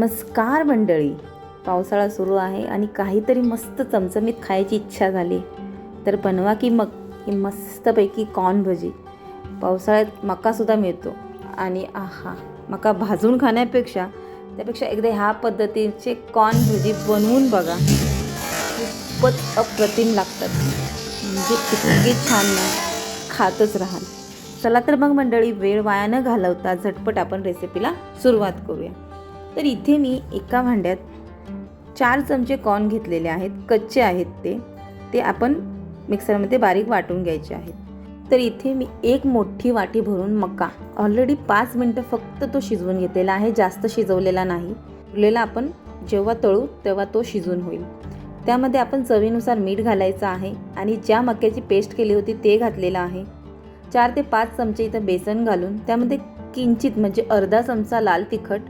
नमस्कार मंडळी. पावसाळा सुरू आहे आणि काहीतरी मस्त चमचमीत खायची इच्छा झाली. तर बनवा की मग. ही मस्तपैकी कॉर्न भजी. पावसाळ्यात मकासुद्धा मिळतो. आणि आहा मका भाजून खाण्यापेक्षा त्यापेक्षा एकदा ह्या पद्धतीचे कॉर्न भजी बनवून बघा. खूपच अप्रतिम लागतात. म्हणजे इतके छान खातच राहाल. चला तर मग मंडळी वेळ वाया न घालवता झटपट आपण रेसिपीला सुरुवात करूया. तर इथे मी एका भांड्यात चार चमचे कॉर्न घेतलेले आहेत कच्चे आहेत ते. ते आपण मिक्सरमध्ये बारीक वाटून घ्यायचे आहेत. तर इथे मी एक मोठी वाटी भरून मका ऑलरेडी पाच मिनटं फक्त तो शिजवून घेतलेला आहे जास्त शिजवलेला नाही. उरलेला आपण जेव्हा तळू तेव्हा तो शिजून होईल. त्यामध्ये आपण चवीनुसार मीठ घालायचं आहे आणि ज्या मक्याची पेस्ट केली होती ते घातलेलं आहे. चार ते पाच चमचे इथं बेसन घालून त्यामध्ये किंचित म्हणजे अर्धा चमचा लाल तिखट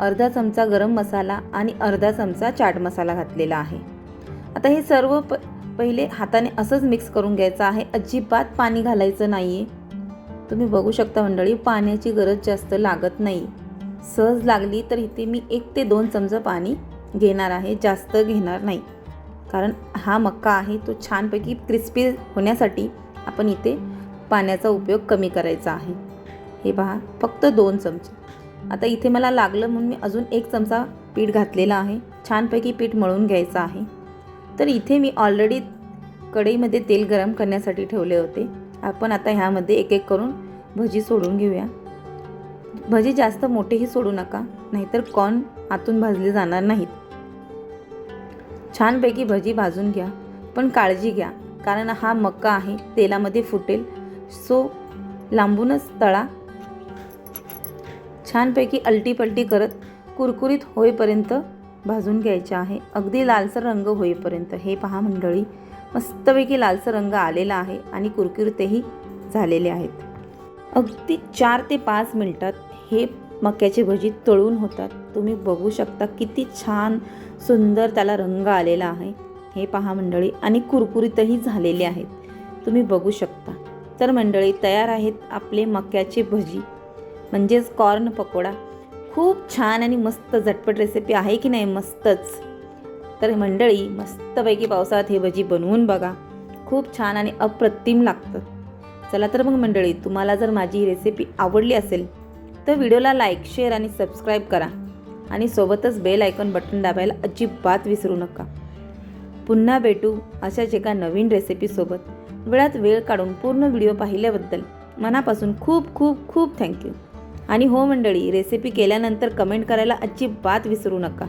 अर्धा चमचा गरम मसाला आणि अर्धा चमचा चाट मसाला घातलेला आहे. आता हे सर्व प पहिले हाताने असंच मिक्स करून घ्यायचं आहे. अजिबात पाणी घालायचं नाही आहे तुम्ही बघू शकता मंडळी पाण्याची गरज जास्त लागत नाही. सहज लागली तर इथे मी एक ते दोन चमचं पाणी घेणार आहे जास्त घेणार नाही. कारण हा मक्का आहे तो छानपैकी क्रिस्पी होण्यासाठी आपण इथे पाण्याचा उपयोग कमी करायचा आहे. हे पहा फक्त दोन चमचे. आता इथे मला लागलं म्हणून मी अजून एक चमचा पीठ घातलेला आहे. छानपैकी पीठ मळून घ्यायचं आहे. तर इथे मी ऑलरेडी कढईमध्ये तेल गरम करण्यासाठी ठेवले होते. आपण आता ह्यामध्ये एक एक करून भजी सोडून घेऊया. भजी जास्त मोठेही सोडू नका नाहीतर कॉर्न आतून भाजले जाणार नाहीत. छानपैकी भजी भाजून घ्या पण काळजी घ्या कारण हा मक्का आहे तेलामध्ये फुटेल. सो लांबूनच तळा छानपैकी अलटीपलटी करत कुरकुरीत होईपर्यंत भाजून घ्यायचे आहे. अगदी लालसर रंग होईपर्यंत. हे पहा मंडळी मस्तपैकी लालसर रंग आलेला आहे आणि कुरकुरीतही झालेले आहेत. अगदी चार ते पाच मिनटात हे मक्याची भजी तळून होतात. तुम्ही बघू शकता किती छान सुंदर त्याला रंग आलेला आहे. हे पहा मंडळी आणि कुरकुरीतही झालेले आहेत. तुम्ही बघू शकता. तर मंडळी तयार आहेत आपले मक्याचे भजी. म्हणजेच कॉर्न पकोडा. खूप छान आणि मस्त झटपट रेसिपी आहे की नाही? मस्तच. तर मंडळी मस्तपैकी पावसाळ्यात हे भजी बनवून बघा. खूप छान आणि अप्रतिम लागतं. चला तर मग मंडळी तुम्हाला जर माझी ही रेसिपी आवडली असेल तर व्हिडिओला लाईक शेअर आणि सबस्क्राईब करा. आणि सोबतच बेल आयकॉन बटन दाबायला अजिबात विसरू नका. पुन्हा भेटू अशाच एका नवीन रेसिपीसोबत वेळात वेळ काढून पूर्ण व्हिडिओ पाहिल्याबद्दल मनापासून खूप खूप खूप थँक्यू आणि हो मंडळी रेसिपी केल्यानंतर कमेंट करायला अजिबात विसरू नका.